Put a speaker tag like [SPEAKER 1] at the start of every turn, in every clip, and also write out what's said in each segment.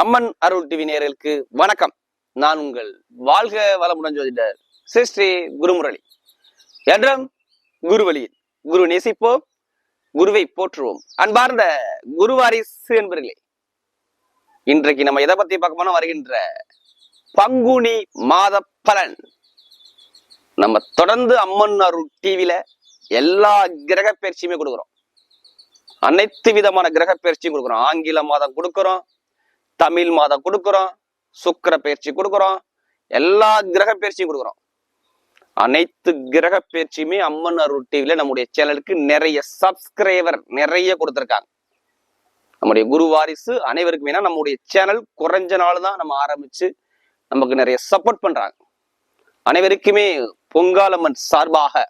[SPEAKER 1] அம்மன் அருள் TV நேரலுக்கு வணக்கம். நான் உங்கள் வாழ்க வளமுடன் ஜோதிடர் ஸ்ரீ ஸ்ரீ குருமுரளி. என்றும் குருவழியில் குரு நேசிப்போம் குருவை போற்றுவோம். அன்பார்ந்த குருவாரிசு என்பர்களே இன்றைக்கு நம்ம எதை பத்தி பார்க்க வருகின்ற பங்குனி மாத பலன். நம்ம தொடர்ந்து அம்மன் அருள் டிவியில எல்லா கிரக பயிற்சியுமே கொடுக்குறோம். அனைத்து விதமான கிரக பயிற்சியும் கொடுக்குறோம். ஆங்கில மாதம் கொடுக்குறோம் தமிழ் மாதம் கொடுக்குறோம் சுக்கர பயிற்சி கொடுக்குறோம் எல்லா கிரக பயிற்சியும் கொடுக்குறோம். அனைத்து கிரக பயிற்சியுமே அம்மன் அருள் டிவியில நம்முடைய சேனலுக்கு நிறைய சப்ஸ்கிரைபர் நிறைய கொடுத்துருக்காங்க. நம்முடைய குரு வாரிசு அனைவருக்கும் நம்முடைய சேனல் குறைஞ்ச நாள் தான் நம்ம ஆரம்பிச்சு நமக்கு நிறைய சப்போர்ட் பண்றாங்க. அனைவருக்குமே பொங்காலம்மன் சார்பாக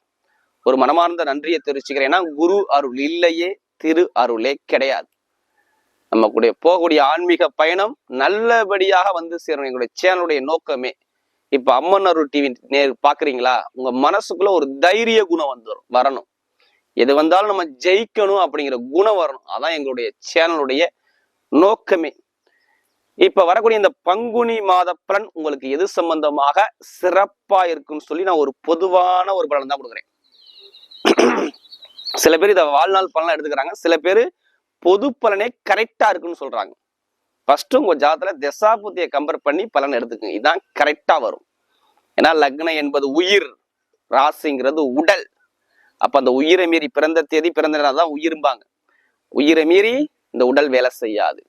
[SPEAKER 1] ஒரு மனமார்ந்த நன்றியை தெரிவிச்சுக்கிறேன். ஏன்னா குரு அருள் இல்லையே திரு அருளே கிடையாது. நமக்குடைய போகக்கூடிய ஆன்மீக பயணம் நல்லபடியாக வந்து சேரணும். எங்களுடைய சேனலுடைய நோக்கமே. இப்ப அம்மன் அருள் டிவி நேர் பாக்குறீங்களா? உங்க மனசுக்குள்ள ஒரு தைரிய குணம் வந்துடும் வரணும். எது வந்தாலும் நம்ம ஜெயிக்கணும் அப்படிங்கிற குணம் வரணும். அதான் எங்களுடைய சேனலுடைய நோக்கமே. இப்ப வரக்கூடிய இந்த பங்குனி மாத பலன் உங்களுக்கு எது சம்பந்தமாக சிறப்பா இருக்குன்னு சொல்லி நான் ஒரு பொதுவான ஒரு பலன் தான் கொடுக்குறேன். சில பேர் இதை வாழ்நாள் பலனா எடுத்துக்கிறாங்க. சில பேர் பொது பலனே கரெக்டா இருக்குன்னு சொல்றாங்க. ஃபர்ஸ்ட் உங்க ஜாதத்துல தசாபுத்தியை கம்பேர் பண்ணி பலன் எடுத்துக்கங்க. இதுதான் கரெக்டா வரும். ஏன்னா லக்னம் என்பது உயிர் ராசிங்கிறது உடல். அப்ப அந்த உயிரை மீறி பிறந்த தேதி பிறந்த தான் உயிரும்பாங்க. உயிரை மீறி இந்த உடல் வேலை செய்யாது.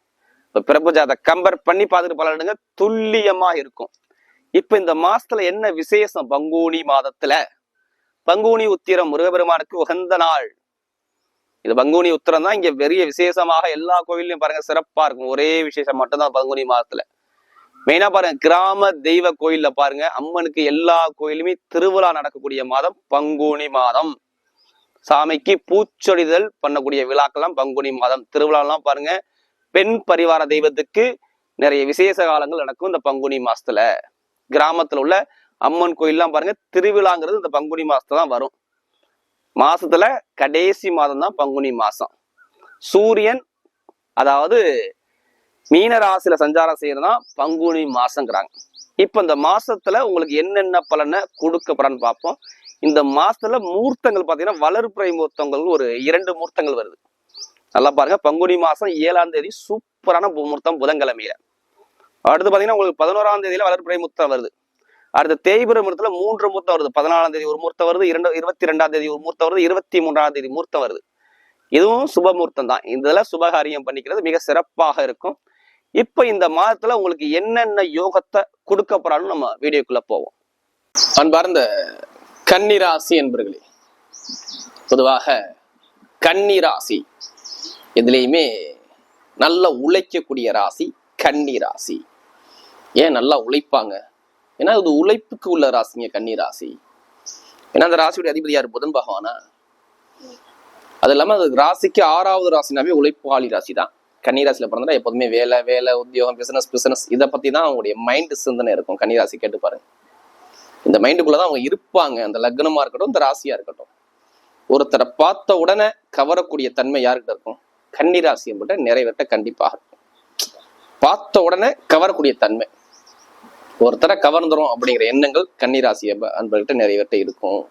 [SPEAKER 1] இப்ப பிறப்பு ஜாத கம்பேர் பண்ணி பார்த்துட்டு பலன் எடுங்க. துல்லியமா இருக்கும். இப்ப இந்த மாசத்துல என்ன விசேஷம்? பங்குனி மாதத்துல. பங்குனி உத்திரம் முருகபெருமானுக்கு உகந்த நாள். இது பங்குனி உத்திரம் தான் இங்க பெரிய விசேஷமாக எல்லா கோவில்லையும் பாருங்க சிறப்பா இருக்கும். ஒரே விசேஷம் மட்டும்தான் பங்குனி மாதத்துல. மெயினா பாருங்க கிராம தெய்வ கோயில்ல பாருங்க அம்மனுக்கு எல்லா கோயிலுமே திருவிழா நடக்கக்கூடிய மாதம் பங்குனி மாதம். சாமிக்கு பூச்சொடிதல் பண்ணக்கூடிய விழாக்கள்லாம் பங்குனி மாதம். திருவிழாலாம் பாருங்க பெண் பரிவார தெய்வத்துக்கு நிறைய விசேஷ காலங்கள் நடக்கும் இந்த பங்குனி மாசத்துல கிராமத்துல உள்ள அம்மன் கோயில்லாம் பாருங்க திருவிழாங்கிறது இந்த பங்குனி மாசத்துல தான் வரும். மாசத்துல கடைசி மாதம் தான் பங்குனி மாசம். சூரியன் அதாவது மீன ராசியில சஞ்சாரம் செய்யறதுதான் பங்குனி மாசங்கிறாங்க. இப்ப இந்த மாசத்துல உங்களுக்கு என்னென்ன பலனை கொடுக்கப்படன்னு பார்ப்போம். இந்த மாசத்துல மூர்த்தங்கள் பாத்தீங்கன்னா வளர்ப்புறை மூர்த்தங்கள் ஒரு இரண்டு மூர்த்தங்கள் வருது. நல்லா பாருங்க பங்குனி மாசம் ஏழாம் தேதி சூப்பரான பு- மூர்த்தம் புதன்கிழமையில. அடுத்து பாத்தீங்கன்னா உங்களுக்கு பதினோராம் தேதியில வளர்ப்புறை மூர்த்தம் வருது. அடுத்த தேய்பிர மூர்த்தத்துல மூன்று மூர்த்தம் வருது. பதினாலாம் தேதி ஒரு மூர்த்தம் வருது இரண்டு இருபத்தி ரெண்டாம் தேதி ஒரு மூர்த்தம் வருது இருபத்தி மூன்றாம் தேதி மூர்த்தம் வருது. இதுவும் சுப மூர்த்தம் தான். இதெல்லாம் சுபகாரியம் பண்ணிக்கிறது மிக சிறப்பாக இருக்கும். இப்போ இந்த மாதத்துல உங்களுக்கு என்னென்ன யோகத்தை கொடுக்க போறாலும் நம்ம வீடியோக்குள்ள போவோம். அன்பார்ந்த கன்னிராசி என்பர்களே பொதுவாக கன்னிராசி எதுலேயுமே நல்லா உழைக்கக்கூடிய ராசி கன்னி ராசி ஏன் நல்லா உழைப்பாங்க? ஏன்னா இது உழைப்புக்கு உள்ள ராசிங்க கன்னி ராசி. ஏன்னா அந்த ராசியுடைய அதிபதி யார்? புதன் பகவானா? அது இல்லாம அது ராசிக்கு ஆறாவது ராசினாவே உழைப்பாளி ராசி தான் கன்னிராசியில பிறந்தா எப்போதுமே வேலை வேலை உத்தியோகம் பிசினஸ் பிசினஸ் இதை பத்தி தான் அவங்களுடைய மைண்ட் சிந்தனை இருக்கும். கன்னிராசி கேட்டு பாருங்க. இந்த மைண்டுக்குள்ளதான் அவங்க இருப்பாங்க. அந்த லக்னமா இருக்கட்டும் இந்த ராசியா இருக்கட்டும். ஒருத்தரை பார்த்த உடனே கவரக்கூடிய தன்மை யாருக்கிட்ட இருக்கும்? கன்னிராசி என்பட்ட நிறைவேற்ற கண்டிப்பாக இருக்கும். பார்த்த உடனே கவரக்கூடிய தன்மை. ஒருத்தரை கவர்ந்துரும் அப்படிங்கிற எண்ணங்கள் கன்னிராசி அன்ப- அன்பர்கிட்ட நிறைவேற்ற இருக்கும்.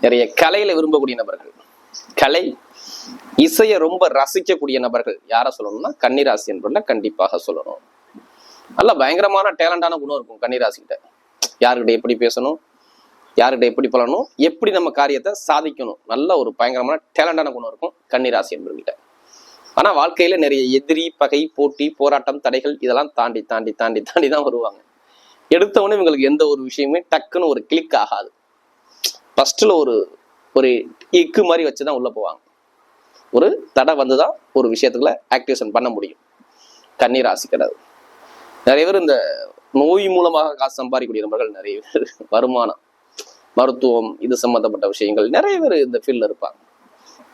[SPEAKER 1] நிறைய கலையில விரும்பக்கூடிய நபர்கள். கலை இசையை ரொம்ப ரசிக்கக்கூடிய நபர்கள் யாரை சொல்லணும்னா கன்னிராசி என்பதுல கண்டிப்பாக சொல்லணும். நல்ல பயங்கரமான டேலண்டான குணம் இருக்கும் கன்னிராசிகிட்ட யாருக்கிட்ட எப்படி பேசணும்? யாருக்கிட்ட எப்படி பழகணும்? எப்படி நம்ம காரியத்தை சாதிக்கணும்? நல்ல ஒரு பயங்கரமான டேலண்டான குணம் இருக்கும் கன்னிராசி என்பவர்கிட்ட ஆனா வாழ்க்கையில நிறைய எதிரி பகை போட்டி போராட்டம் தடைகள் இதெல்லாம் தாண்டி தாண்டி தாண்டி தாண்டி தான் வருவாங்க. எடுத்தவொடனே இவங்களுக்கு எந்த ஒரு விஷயமே டக்குன்னு ஒரு கிளிக் ஆகாது. ஃபஸ்ட்டில் ஒரு ஒரு இக்கு மாதிரி வச்சு தான் உள்ளே போவாங்க. ஒரு தடை வந்துதான் ஒரு விஷயத்துக்குள்ள ஆக்டிவேஷன் பண்ண முடியும். கன்னிராசி கிடையாது நிறைய பேர் இந்த நோய் மூலமாக காசு சம்பாதிக்கக்கூடிய நபர்கள் நிறைய பேர். வருமானம் மருத்துவம் இது சம்மந்தப்பட்ட விஷயங்கள் நிறைய பேர் இந்த ஃபீல்டில் இருப்பாங்க.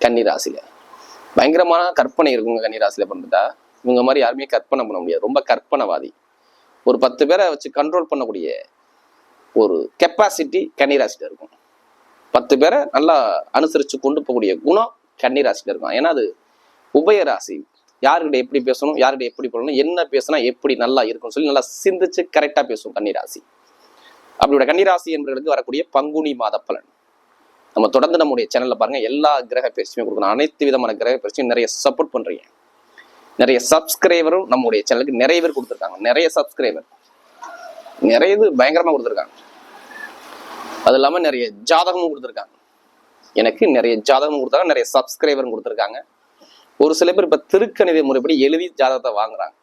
[SPEAKER 1] கன்னிராசியில். பயங்கரமான கற்பனை இருக்குங்க கன்னிராசியில் பண்ணிட்டா. இவங்க மாதிரி யாருமே கற்பனை பண்ண முடியாது. ரொம்ப கற்பனைவாதி. ஒரு பத்து பேரை வச்சு கண்ட்ரோல் பண்ணக்கூடிய ஒரு கெப்பாசிட்டி கன்னிராசியில் இருக்கும். பத்து பேரை நல்லா அனுசரித்து கொண்டு போகக்கூடிய குணம் கன்னிராசியில் இருக்கும். ஏன்னா அது உபயராசி யாருக்கிட்ட யார்கிட்ட எப்படி பேசணும் யார்கிட்ட எப்படி பண்ணணும் என்ன பேசினா எப்படி நல்லா இருக்கும்னு சொல்லி நல்லா சிந்திச்சு கரெக்டாக பேசும் கன்னிராசி. அப்படியோட கன்னிராசி என்பவர்களுக்கு வரக்கூடிய பங்குனி மாத பலன். நம்ம தொடர்ந்து நம்முடைய சேனலில் பாருங்கள் எல்லா கிரக பயிற்சியுமே கொடுக்கணும். அனைத்து விதமான கிரக பயிற்சியும் நிறைய சப்போர்ட் பண்ணுறீங்க நிறைய சப்ஸ்கிரைபரும் நம்முடைய சேனலுக்கு நிறைய பேர் கொடுத்துருக்காங்க. நிறைய சப்ஸ்கிரைபர் நிறைய இது பயங்கரமாக கொடுத்துருக்காங்க. அது இல்லாமல் நிறைய ஜாதகமும் கொடுத்துருக்காங்க. எனக்கு நிறைய ஜாதகமும் கொடுத்தாங்க நிறைய சப்ஸ்கிரைபரும் கொடுத்துருக்காங்க. ஒரு சில பேர் இப்போ திருக்கணித முறைப்படி எழுதி ஜாதகத்தை வாங்குறாங்க.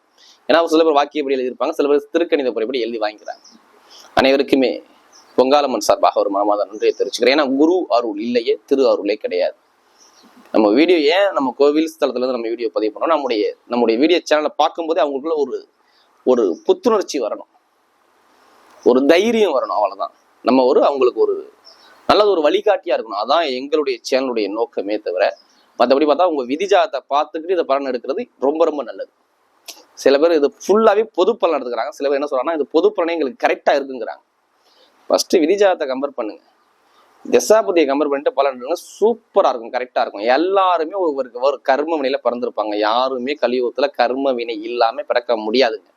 [SPEAKER 1] ஏன்னா ஒரு சில பேர் வாக்கியப்படி எழுதியிருப்பாங்க. சில பேர் திருக்கணித முறைப்படி எழுதி வாங்கிக்கிறாங்க. அனைவருக்குமே பொங்காலம்மன் சார்பாக ஒரு மனமாத நன்றியை தெரிவிச்சுக்கிறேன். ஏன்னா குரு அருள் இல்லையே திரு அருளே கிடையாது. நம்ம வீடியோ ஏன் நம்ம கோவில் ஸ்தலத்துல இருந்து நம்ம வீடியோ பதிவு பண்ணோம்? நம்முடைய நம்முடைய வீடியோ சேனலை பார்க்கும்போதே அவங்களுக்குள்ள ஒரு ஒரு புத்துணர்ச்சி வரணும். ஒரு தைரியம் வரணும் அவ்வளவுதான். நம்ம ஒரு அவங்களுக்கு ஒரு நல்லது ஒரு வழிகாட்டியா இருக்கணும். அதான் எங்களுடைய சேனலுடைய நோக்கமே தவிர மற்றபடி பார்த்தா உங்க விதிஜாதத்தை பார்த்துக்கிட்டு இதை பலன் எடுக்கிறது ரொம்ப ரொம்ப நல்லது. சில பேர் இது ஃபுல்லாவே பொது பலன் எடுத்துக்கிறாங்க. சில பேர் என்ன சொல்றாங்கன்னா இது பொது பலனே எங்களுக்கு கரெக்டா இருக்குங்கிறாங்க. ஃபர்ஸ்ட் விதிஜாதத்தை கம்பேர் பண்ணுங்க. தசாபதியை கம்பேர் பண்ணிட்டு பலன் சூப்பராக இருக்கும் கரெக்டாக இருக்கும். எல்லாருமே ஒரு ஒரு கர்ம வினையில் பிறந்திருப்பாங்க. யாருமே கலியுகத்தில் கர்ம வினை இல்லாமல் பிறக்க முடியாதுங்க.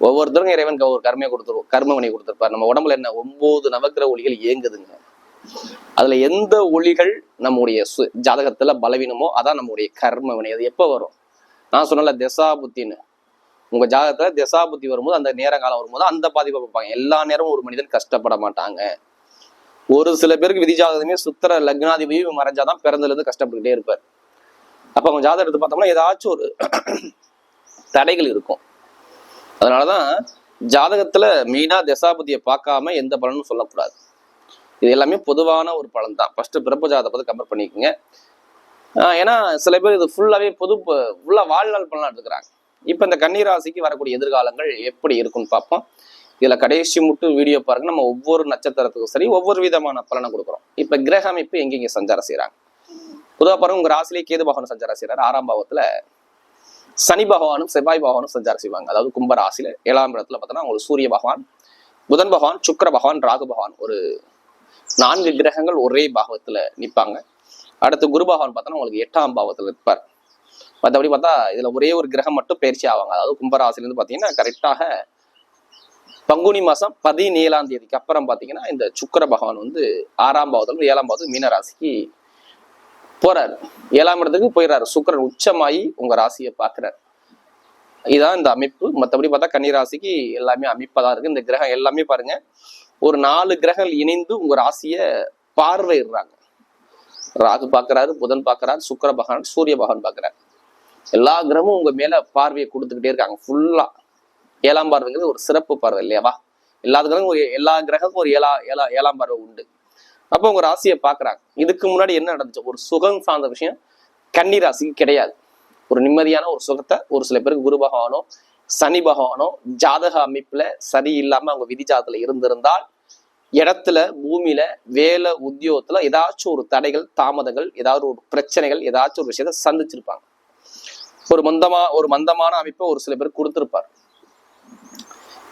[SPEAKER 1] ஒவ்வொருத்தருக்கும் இறைவன் ஒரு கர்மையை கொடுத்துருவோம் கர்ம வினை கொடுத்துருப்பார். நம்ம உடம்புல என்ன ஒன்பது நவக்கிரக ஒளிகள் இயங்குதுங்க. அதுல எந்த ஒளிகள் நம்முடைய சு- ஜாதகத்துல பலவீனமோ அதான் நம்முடைய கர்ம வினை. அது எப்ப வரும்? நான் சொன்னல தசாபுத்தின்னு. உங்க ஜாதகத்துல தசாபுத்தி வரும்போது அந்த நேர காலம் வரும்போது அந்த பாதிப்பை பார்ப்பாங்க. எல்லா நேரமும் ஒரு மனிதன் கஷ்டப்பட மாட்டாங்க. ஒரு சில பேருக்கு விதி ஜாதகமே சுத்திர லக்னாதிபதி மறைஞ்சாதான் பிறந்ததுல இருந்து கஷ்டப்பட்டுக்கிட்டே இருப்பார். அப்போ அவங்க ஜாதகம் எடுத்து பார்த்தோம்னா ஏதாச்சும் ஒரு தடைகள் இருக்கும். அதனாலதான் ஜாதகத்துல மெயினா தசாபதியை பார்க்காம எந்த பலனும் சொல்லக்கூடாது. இது எல்லாமே பொதுவான ஒரு பலன் தான் ஃபர்ஸ்ட் பிறப்பு ஜாதகத்தை பார்த்து கம்பேர் பண்ணிக்கோங்க ஏன்னா சில பேர் இது ஃபுல்லாவே பொது ஃபுல்லா வாழ்நாள் பலனாக எடுத்துக்கிறாங்க இப்போ இந்த கன்னிராசிக்கு வரக்கூடிய எதிர்காலங்கள் எப்படி இருக்கும்னு பார்ப்போம். இதுல கடைசி மட்டும் வீடியோ பாருங்க. நம்ம ஒவ்வொரு நட்சத்திரத்துக்கும் சரி ஒவ்வொரு விதமான பலனை கொடுக்குறோம். இப்ப கிரக அமைப்பு எங்கெங்க சஞ்சாரம் செய்யறாங்க பொதுவாக பாருங்க உங்க ராசிலே கேது பகவான் சஞ்சாரம் செய்யறாரு ஆறாம் பாவத்துல சனி பகவானும் செவ்வாய் பகவானும் சஞ்சாரம் செய்வாங்க. அதாவது கும்ப ராசியில ஏழாம் இடத்துல பார்த்தோன்னா உங்களுக்கு சூரிய பகவான் புதன் பகவான் சுக்கர பகவான் ராகு பகவான். ஒரு நான்கு கிரகங்கள் ஒரே பாகத்துல நிப்பாங்க. அடுத்து குரு பகவான் பார்த்தோன்னா உங்களுக்கு எட்டாம் பாவத்துல நிற்பார் மற்றபடி பார்த்தா இதுல ஒரே ஒரு கிரகம் மட்டும் பயிற்சி ஆவாங்க. அதாவது கும்பராசில இருந்து பாத்தீங்கன்னா கரெக்டாக பங்குனி மாதம் பதினேழாம் தேதிக்கு அப்புறம் பார்த்தீங்கன்னா இந்த சுக்கர பகவான் வந்து ஆறாம் பாவத்துல ஏழாம் பாவத்துக்கு மீன ராசிக்கு போறாரு. ஏழாம் இடத்துக்கு போயிடுறாரு சுக்கிரன் உச்சமாயி உங்க ராசியை பாக்குறாரு இதுதான் இந்த அமைப்பு. மற்றபடி பார்த்தா கன்னிராசிக்கு எல்லாமே அமைப்பாக தான் இருக்கு. இந்த கிரகம் எல்லாமே பாருங்க ஒரு நாலு கிரகங்கள் இணைந்து உங்க ராசியை பார்வையிடுறாங்க. ராகு பார்க்கறாரு புதன் பார்க்கறாரு சுக்கர பகவான் சூரிய பகவான் பார்க்கறாரு. எல்லா கிரகமும் உங்க மேல பார்வையை கொடுத்துக்கிட்டே இருக்காங்க. ஃபுல்லா ஏழாம் பார்வைங்கிறது ஒரு சிறப்பு பார்வை இல்லையாவா எல்லா கிரகம் ஒரு எல்லா கிரகமும் ஒரு ஏழா ஏழா ஏழாம் பார்வை உண்டு. அப்போ உங்க ராசியை பாக்குறாங்க இதுக்கு முன்னாடி என்ன நடந்துச்சு? ஒரு சுகம் சார்ந்த விஷயம் கன்னி ராசிக்கு கிடையாது. ஒரு நிம்மதியான ஒரு சுகத்தை ஒரு சில பேருக்கு குரு பகவானோ சனி பகவானோ ஜாதக அமைப்புல சரியில்லாம அவங்க விதி ஜாதத்துல இருந்திருந்தால் இடத்துல பூமியில வேலை உத்தியோகத்துல ஏதாச்சும் ஒரு தடைகள் தாமதங்கள் ஏதாவது ஒரு பிரச்சனைகள் ஏதாச்சும் ஒரு விஷயத்த சந்திச்சிருப்பாங்க. ஒரு மந்தமா ஒரு மந்தமான அமைப்பை ஒரு சில பேர் கொடுத்திருப்பார்.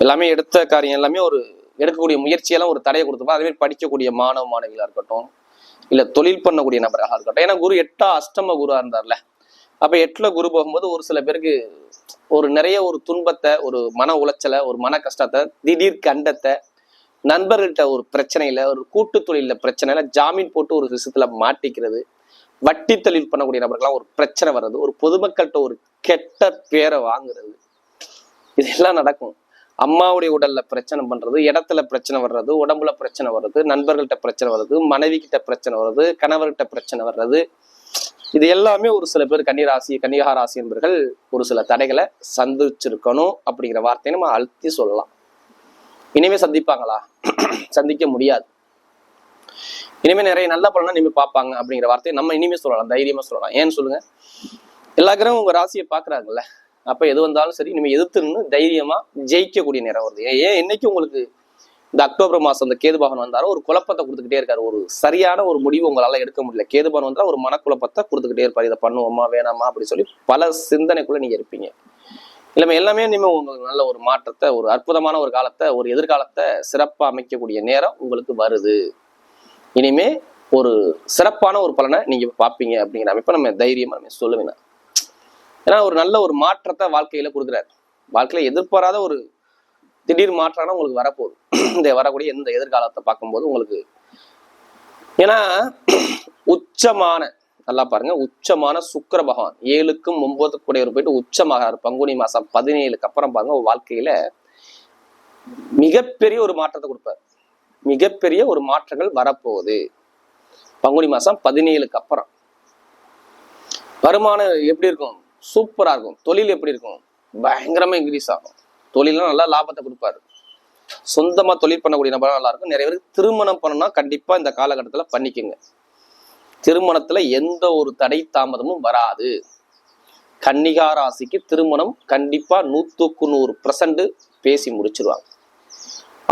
[SPEAKER 1] எல்லாமே எடுத்த காரியம் எல்லாமே ஒரு எடுக்கக்கூடிய முயற்சியெல்லாம் ஒரு தடையை கொடுத்துருப்பார் அதே மாதிரி படிக்கக்கூடிய மாணவ மாணவிகளாக இருக்கட்டும் இல்லை தொழில் பண்ணக்கூடிய நபராக இருக்கட்டும். ஏன்னா குரு எட்டா அஷ்டம குருவாக இருந்தார்ல. அப்போ எட்டில் குரு போகும்போது ஒரு சில பேருக்கு ஒரு நிறைய ஒரு துன்பத்தை ஒரு மன உளைச்சலை ஒரு மன கஷ்டத்தை திடீர் கண்டத்தை நண்பர்கள்ட்ட ஒரு பிரச்சனையில ஒரு கூட்டு தொழில பிரச்சனையில ஜாமீன் போட்டு ஒரு விஷயத்துல மாட்டிக்கிறது வட்டி தொழில் பண்ணக்கூடிய நபர்கள்லாம் ஒரு பிரச்சனை வர்றது ஒரு பொதுமக்கள்கிட்ட ஒரு கெட்ட பேரை வாங்குறது இதெல்லாம் நடக்கும். அம்மாவுடைய உடல்ல பிரச்சனை பண்றது இடத்துல பிரச்சனை வர்றது உடம்புல பிரச்சனை வர்றது நண்பர்கள்ட்ட பிரச்சனை வர்றது மனைவி கிட்ட பிரச்சனை வர்றது கணவர்கிட்ட பிரச்சனை வர்றது. இது எல்லாமே ஒரு சில பேர் கன்னிராசி கன்னிகா ராசி என்பர்கள் ஒரு சில தடைகளை சந்திச்சிருக்கணும் அப்படிங்கிற வார்த்தையை நம்ம அழுத்தி சொல்லலாம். இனிமே சந்திப்பாங்களா? சந்திக்க முடியாது. இனிமே நிறைய நல்ல பலனா இனிமே பார்ப்பாங்க அப்படிங்கிற வார்த்தையை நம்ம இனிமே சொல்லலாம் தைரியமா சொல்லலாம். ஏன்னு சொல்லுங்க? எல்லா கிரகம் உங்க ராசியை பாக்குறாங்கல்ல அப்ப எது வந்தாலும் சரி இனிமே எதிர்த்து நின்று தைரியமா ஜெயிக்கக்கூடிய நேரம் வருது. ஏன் ஏன் என்னைக்கு உங்களுக்கு இந்த அக்டோபர் மாசம் இந்த கேதுபாகன் வந்தாரோ ஒரு குழப்பத்தை கொடுத்துக்கிட்டே இருக்காரு. ஒரு சரியான ஒரு முடிவு உங்களால எடுக்க முடியல. கேதுபாகன் வந்தா ஒரு மனக்குழப்பத்தை கொடுத்துக்கிட்டே இருப்பாரு. இதை பண்ணுவோமா வேணாமா அப்படின்னு சொல்லி பல சிந்தனைக்குள்ள நீங்க இருப்பீங்க. இல்லாம எல்லாமே இனிமேல் உங்களுக்கு நல்ல ஒரு மாற்றத்தை ஒரு அற்புதமான ஒரு காலத்தை ஒரு எதிர்காலத்தை சிறப்பா அமைக்கக்கூடிய நேரம் உங்களுக்கு வருது. இனிமே ஒரு சிறப்பான ஒரு பலனை நீங்க பார்ப்பீங்க அப்படிங்கிற அமைப்பை நம்ம தைரியமா நம்ம சொல்லுவேன் ஏன்னா ஒரு நல்ல ஒரு மாற்றத்தை வாழ்க்கையில கொடுக்குறாரு. வாழ்க்கையில எதிர்பாராத ஒரு திடீர் மாற்றம்னா உங்களுக்கு வரப்போகுது. இந்த வரக்கூடிய எந்த எதிர்காலத்தை பார்க்கும்போது உங்களுக்கு. ஏன்னா உச்சமான நல்லா பாருங்க உச்சமான சுக்கர பகவான். ஏழுக்கும் ஒன்பதுக்கும் கூடியவர் போயிட்டு உச்சமாகிறார். பங்குனி மாசம் பதினேழுக்கு அப்புறம் பாருங்க வாழ்க்கையில மிகப்பெரிய ஒரு மாற்றத்தை கொடுப்பார். மிகப்பெரிய ஒரு மாற்றங்கள் வரப்போகுது. பங்குனி மாசம் பதினேழுக்கு அப்புறம். வருமானம் எப்படி இருக்கும்? சூப்பரா இருக்கும். தொழில் எப்படி இருக்கும்? பயங்கரமா இன்க்ரீஸ் ஆகும். தொழிலாம் நல்லா லாபத்தை கொடுப்பாரு. சொந்தமா தொழில் பண்ணக்கூடிய நபராக நல்லா இருக்கும். நிறைய பேருக்கு திருமணம் பண்ணணும்னா கண்டிப்பா இந்த காலகட்டத்துல பண்ணிக்கோங்க. திருமணத்துல எந்த ஒரு தடை தாமதமும் வராது. கன்னிகா ராசிக்கு திருமணம் கண்டிப்பா நூத்துக்கு நூறு பர்சன்ட் பேசி முடிச்சிருவாங்க.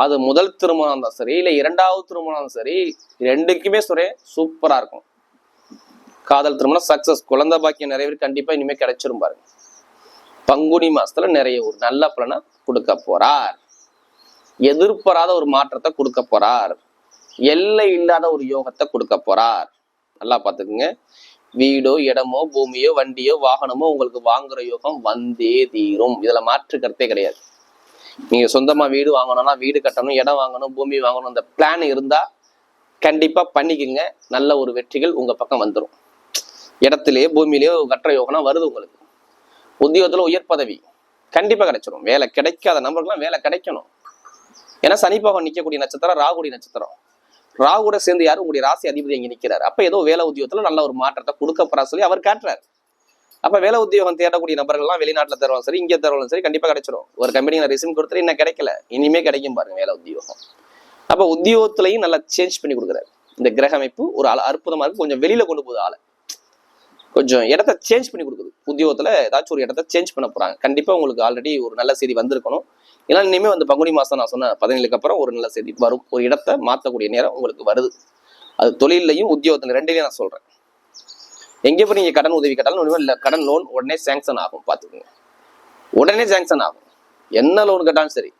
[SPEAKER 1] அது முதல் திருமணம் இருந்தாலும் சரி இல்லை இரண்டாவது திருமணம் இருந்தாலும் சரி ரெண்டுக்குமே சொல்றேன் சூப்பரா இருக்கும். காதல் திருமணம் சக்சஸ் குழந்தை பாக்கியம் நிறைய பேர் கண்டிப்பா இனிமே கிடைச்சிரும் பாருங்க. பங்குனி மாசத்துல நிறைய ஒரு நல்ல பலனை கொடுக்க போறார். எதிர்பாராத ஒரு மாற்றத்தை கொடுக்க போறார். எல்லை இல்லாத ஒரு யோகத்தை கொடுக்க போறார். நல்லா பாத்துக்குங்க வீடோ இடமோ பூமியோ வண்டியோ வாகனமோ உங்களுக்கு வாங்குற யோகம் வந்தே தீரும். இதுல மாற்று கருத்தே கிடையாது. நீங்க சொந்தமா வீடு வாங்கணும்னா வீடு கட்டணும் இடம் வாங்கணும் பூமி வாங்கணும் இந்த பிளான் இருந்தா கண்டிப்பா பண்ணிக்கங்க. நல்ல ஒரு வெற்றிகள் உங்க பக்கம் வந்துடும் இடத்துலயோ பூமியிலேயோ கற்ற யோகனா வருது உங்களுக்கு. உத்தியோகத்துல உயர் பதவி. கண்டிப்பா கிடைச்சிடும் வேலை கிடைக்காத நபர்கள்லாம் வேலை கிடைக்கணும். ஏன்னா சனி பகவான் நிக்கக்கூடிய நட்சத்திரம் ராகுடி நட்சத்திரம். ராகுட சேர்ந்து யாரும் உங்களுடைய ராசி அதிபதி அங்க நிற்கிறார் அப்ப ஏதோ வேலை உத்தியோகத்துல நல்ல ஒரு மாற்றத்தை கொடுக்க போறா சொல்லி அவர் காட்டுறாரு. அப்ப வேலை உத்தியோகம் தேடக்கூடிய நபர்கள்லாம் வெளிநாட்டுல தருவாங்க சரி இங்க தருவாங்க சரி கண்டிப்பா கிடைச்சிடும் ஒரு கம்பெனிக்கு ரெசிம் கொடுத்துட்டு இன்னும் கிடைக்கல. இனிமே கிடைக்கும் பாருங்க வேலை உத்தியோகம். அப்ப உத்தியோகத்திலையும் நல்லா சேஞ்ச் பண்ணி கொடுக்குறாரு. இந்த கிரக அமைப்பு ஒரு அல- அற்புதமா இருக்கு. கொஞ்சம் வெளியில கொண்டு போகுது ஆளை. கொஞ்சம் இடத்த சேஞ்ச் பண்ணி கொடுக்குது. உத்தியோகத்தில் ஏதாச்சும் ஒரு இடத்த சேஞ்ச் பண்ண போகிறாங்க கண்டிப்பாக உங்களுக்கு ஆல்ரெடி ஒரு நல்ல செய்தி வந்திருக்கணும். ஏன்னா இனிமேல் வந்து பங்குனி மாதம் நான் சொன்ன பதினேழுக்கு அப்புறம் ஒரு நல்ல செய்தி வரும். ஒரு இடத்த மாற்றக்கூடிய நேரம் உங்களுக்கு வருது. அது தொழிலையும் உத்தியோகத்தில் ரெண்டுலையும் நான் சொல்கிறேன் எங்கே போய் நீங்கள் கடன் உதவி கேட்டாலும் ஒண்ணுமே இல்லை. கடன் லோன் உடனே சேங்ஷன் ஆகும் பார்த்துக்கோங்க உடனே சேங்ஷன் ஆகும். என்ன லோன் கேட்டாலும் சரி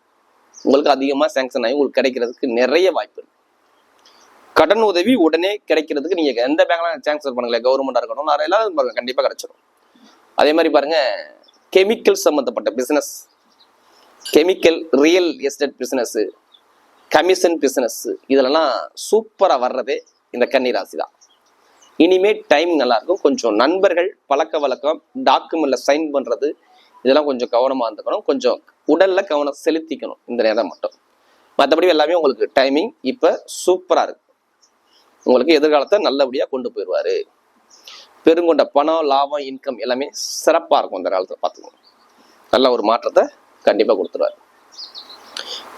[SPEAKER 1] உங்களுக்கு அதிகமாக சேங்ஷன் ஆகி உங்களுக்கு கிடைக்கிறதுக்கு நிறைய வாய்ப்பு இருக்குது கடன் உதவி உடனே கிடைக்கிறதுக்கு நீங்க எந்த பேங்க்லாம் சேங்ஷன் பண்ணுங்களேன் கவர்மெண்டா இருக்கணும் நிறைய எல்லாரும் பாருங்க கண்டிப்பா கிடைச்சிடும் அதே மாதிரி பாருங்க கெமிக்கல் சம்மந்தப்பட்ட business chemical real estate business commission business இதெல்லாம் சூப்பராக வர்றதே இந்த கன்னி ராசி தான். இனிமே டைம் நல்லா இருக்கும். கொஞ்சம் நண்பர்கள் பழக்க வழக்கம் டாக்குமெண்ட்ல சைன் பண்றது இதெல்லாம் கொஞ்சம் கவனமாக இருந்துக்கணும். கொஞ்சம் உடல்ல கவனம் செலுத்திக்கணும். இந்த நேரம் மட்டும். மற்றபடி எல்லாமே உங்களுக்கு டைமிங் இப்போ சூப்பராக இருக்கு. உங்களுக்கு எதிர்காலத்தை நல்லபடியாக கொண்டு போயிடுவாரு. பெருங்கொண்ட பணம் லாபம் இன்கம் எல்லாமே சிறப்பாக இருக்கும் இந்த காலத்தில் பாத்துக்கோங்க நல்ல ஒரு மாற்றத்தை கண்டிப்பாக கொடுத்துருவாரு.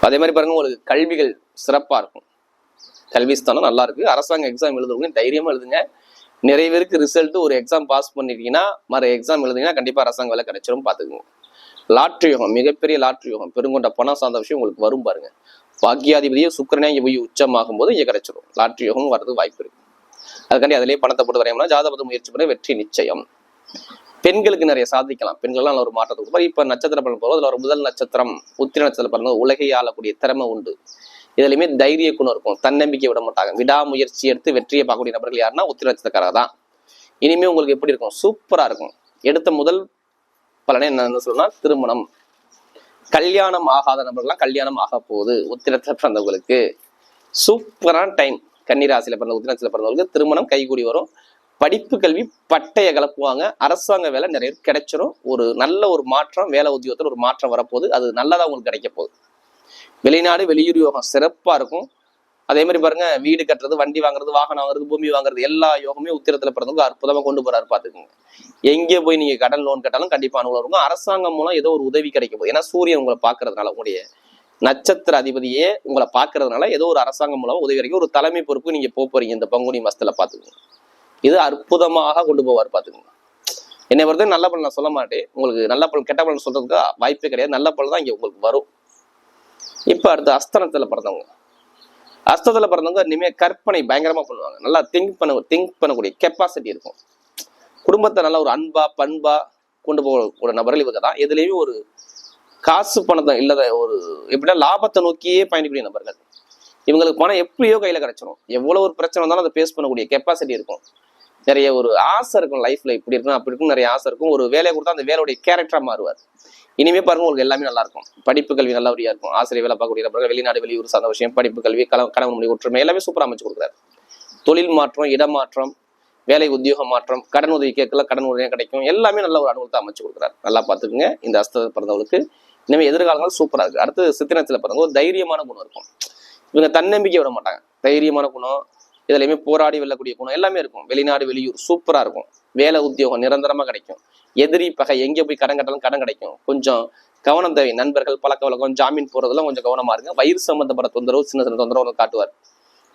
[SPEAKER 1] அதே மாதிரி பாருங்கள் உங்களுக்கு கல்விகள் சிறப்பாக இருக்கும். கல்வி ஸ்தானம் நல்லா இருக்கு. அரசாங்க எக்ஸாம் எழுதுறவங்க தைரியமாக எழுதுங்க. நிறைய பேருக்கு ரிசல்ட்டு ஒரு எக்ஸாம் பாஸ் பண்ணிட்டீங்கன்னா மறு எக்ஸாம் எழுதுங்கன்னா கண்டிப்பாக அரசாங்க வேலை கிடைச்சிரும் பார்த்துக்குங்க. லாட்ரி யோகம் மிகப்பெரிய லாட்ரி யோகம். பெருங்கொண்ட பணம் சார்ந்த விஷயம் உங்களுக்கு வரும் பாருங்க. பாக்கியாதிபதியே சுக்கரனே போய் உச்சமாகும் போது இங்கே கிடைச்சிடும் லாட்ரி யோகம் வரது வாய்ப்பு இருக்கு. அதுக்காண்டி அதிலேயே பணத்தை போட்டு வரையணும்னா ஜாதகத்தை முயற்சி பண்ண வெற்றி நிச்சயம். பெண்களுக்கு நிறைய சாதிக்கலாம். பெண்கள்லாம் ஒரு மாற்றத்தை கொடுப்பார் இப்ப நட்சத்திர பலன் போகிறோம் அதில் ஒரு முதல் நட்சத்திரம் உத்திர நட்சத்திரம் பிறந்த உலகை ஆளக்கூடிய திறமை உண்டு. இதுலயுமே தைரிய குணம் இருக்கும். தன்னம்பிக்கை விட மாட்டாங்க. விடாமுயற்சி எடுத்து வெற்றியை பார்க்கக்கூடிய நபர்கள் யாருன்னா உத்திர நட்சத்திரக்காரர் தான். இனிமே உங்களுக்கு எப்படி இருக்கும்? சூப்பரா இருக்கும். எடுத்த முதல் பலனே என்ன சொல்லணும்னா திருமணம். கல்யாணம் ஆகாத நபர்கள்லாம் கல்யாணம் ஆக போகுது. உத்திரத்தில் பிறந்தவங்களுக்கு சூப்பரான டைம். கன்னிராசியில் பிறந்த உத்திரத்தில் பிறந்தவங்களுக்கு திருமணம் கைகூடி வரும். படிப்பு கல்வி பட்டையை கலப்புவாங்க. அரசாங்க வேலை நிறைய கிடைச்சிரும். ஒரு நல்ல ஒரு மாற்றம் வேலை உத்தியோகத்தில் ஒரு மாற்றம் வரப்போகுது. அது நல்லதாக உங்களுக்கு கிடைக்க போகுது. வெளிநாடு வெளியூர் யோகம் சிறப்பாக இருக்கும். அதே மாதிரி பாருங்க வீடு கட்டுறது வண்டி வாங்குறது வாகனம் வாங்குறது பூமி வாங்குறது எல்லா யோகமே உத்திரத்துல பிறந்தவங்க அற்புதமா கொண்டு போறாரு பாத்துக்கோங்க. எங்கே போய் நீங்க கடன் லோன் கட்டாலும் கண்டிப்பா அனுகூலம் இருக்கும். அரசாங்கம் மூலம் ஏதோ ஒரு உதவி கிடைக்க போகுது. ஏன்னா சூரியன் உங்களை பாக்குறதுனால உங்களுடைய நட்சத்திர அதிபதியே உங்களை பாக்குறதுனால ஏதோ ஒரு அரசாங்கம் மூலம் உதவி கிடைக்கும். ஒரு தலைமை பொறுப்பு நீங்க போக போறீங்க இந்த பங்குனி மாசத்துல பாத்துக்கோங்க. இது அற்புதமாக கொண்டு போவார் பாத்துக்கோங்க. என்னை பொறுத்த நல்ல பலன் நான் சொல்ல மாட்டேன். உங்களுக்கு நல்ல பலன் கெட்ட பலன் சொல்றதுக்கு வாய்ப்பே கிடையாது. நல்ல பலன் தான் இங்க உங்களுக்கு வரும். இப்ப அடுத்து அஸ்தனத்துல பிறந்தவங்க. அஸ்தத்துல பிறந்தவங்க இனிமேல் கற்பனை பயங்கரமா பண்ணுவாங்க. நல்லா திங்க் பண்ண திங்க் பண்ணக்கூடிய கெப்பாசிட்டி இருக்கும். குடும்பத்தை நல்லா ஒரு அன்பா பண்பா கொண்டு போகக்கூடிய நபர்கள் இவங்க தான். எதுலேயுமே ஒரு காசு பணத்தை இல்லாத ஒரு எப்படின்னா லாபத்தை நோக்கியே பயணிக்கூடிய நபர்கள். இவங்களுக்கு பணம் எப்படியோ கையில் கிடைச்சிரும். எவ்வளவு ஒரு பிரச்சனை வந்தாலும் அதை பேஸ் பண்ணக்கூடிய கெப்பாசிட்டி இருக்கும். நிறைய ஒரு ஆசை இருக்கும் லைஃப்ல இப்படி இருக்கும் அப்படி இருக்கும் நிறைய ஆசை இருக்கும். ஒரு வேலையை கொடுத்தா அந்த வேலையுடைய கேரக்டரா மாறுவார். இனிமே பாருங்க உங்களுக்கு எல்லாமே நல்லா இருக்கும் படிப்பு கல்வி நல்லபடியா இருக்கும். ஆசிரியர் வேலை பார்க்கக்கூடிய நபர்கள் வெளிநாடு வெளியூர் சார்ந்த விஷயம் படிப்பு கல்வி கல கணவன் மொழி ஒற்றுமை எல்லாமே சூப்பராக அமைச்சு கொடுக்குறாரு. தொழில் மாற்றம் இடமாற்றம் வேலை உத்தியோக மாற்றம் கடன் உதவி கேட்கல கடன் உதவியாக கிடைக்கும் எல்லாமே நல்ல ஒரு அனுகூலத்தை அமைச்சு கொடுக்குறாரு. நல்லா பார்த்துக்குங்க. இந்த அஸ்த பிறந்தவங்களுக்கு இனிமே எதிர்காலங்கள் சூப்பரா இருக்கு. அடுத்து சித்திரத்தில் பிறந்த ஒரு தைரியமான குணம் இருக்கும். இவங்க தன்னம்பிக்கை விட மாட்டாங்க. தைரியமான குணம் இதுலையுமே போராடி வெல்லக்கூடிய குணம் எல்லாமே இருக்கும். வெளிநாடு வெளியூர் சூப்பரா இருக்கும். வேலை உத்தியோகம் நிரந்தரமா கிடைக்கும். எதிரி பகை எங்கே போய் கடன் கட்டாலும் கடன் கிடைக்கும். கொஞ்சம் கவனம் தேவை. நண்பர்கள் பழக்க வழக்கம் ஜாமீன் போறதெல்லாம் கொஞ்சம் கவனமா இருங்க. வயிறு சம்பந்தப்பட்ட தொந்தரவு சின்ன சின்ன தொந்தரவு காட்டுவார்.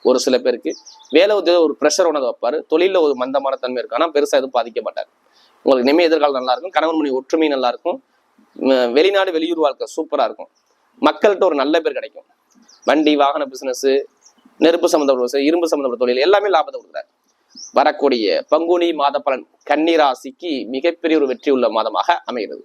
[SPEAKER 1] ஒரு சில பேருக்கு வேலை உத்தியோகம் ஒரு ப்ரெஷர் உணர்ந்து வைப்பாரு. தொழில ஒரு மந்தமான தன்மை இருக்கும் ஆனா பெருசா எதுவும் பாதிக்க மாட்டார். உங்களுக்கு இனிமே எதிர்காலம் நல்லா இருக்கும். கணவன் மணி ஒற்றுமை நல்லா இருக்கும். வெளிநாடு வெளியூர் வாழ்க்கை சூப்பரா இருக்கும். மக்கள்கிட்ட ஒரு நல்ல பேர் கிடைக்கும். வண்டி வாகன பிசினஸ் நெருப்பு சம்மந்தப்பட்ட இரும்பு சம்பந்தப்பட்ட தொழில் எல்லாமே லாபத்தை கொடுக்குறாரு. வரக்கூடிய பங்குனி மாத பலன் கன்னிராசிக்கு மிகப்பெரிய ஒரு வெற்றி உள்ள மாதமாக அமைகிறது.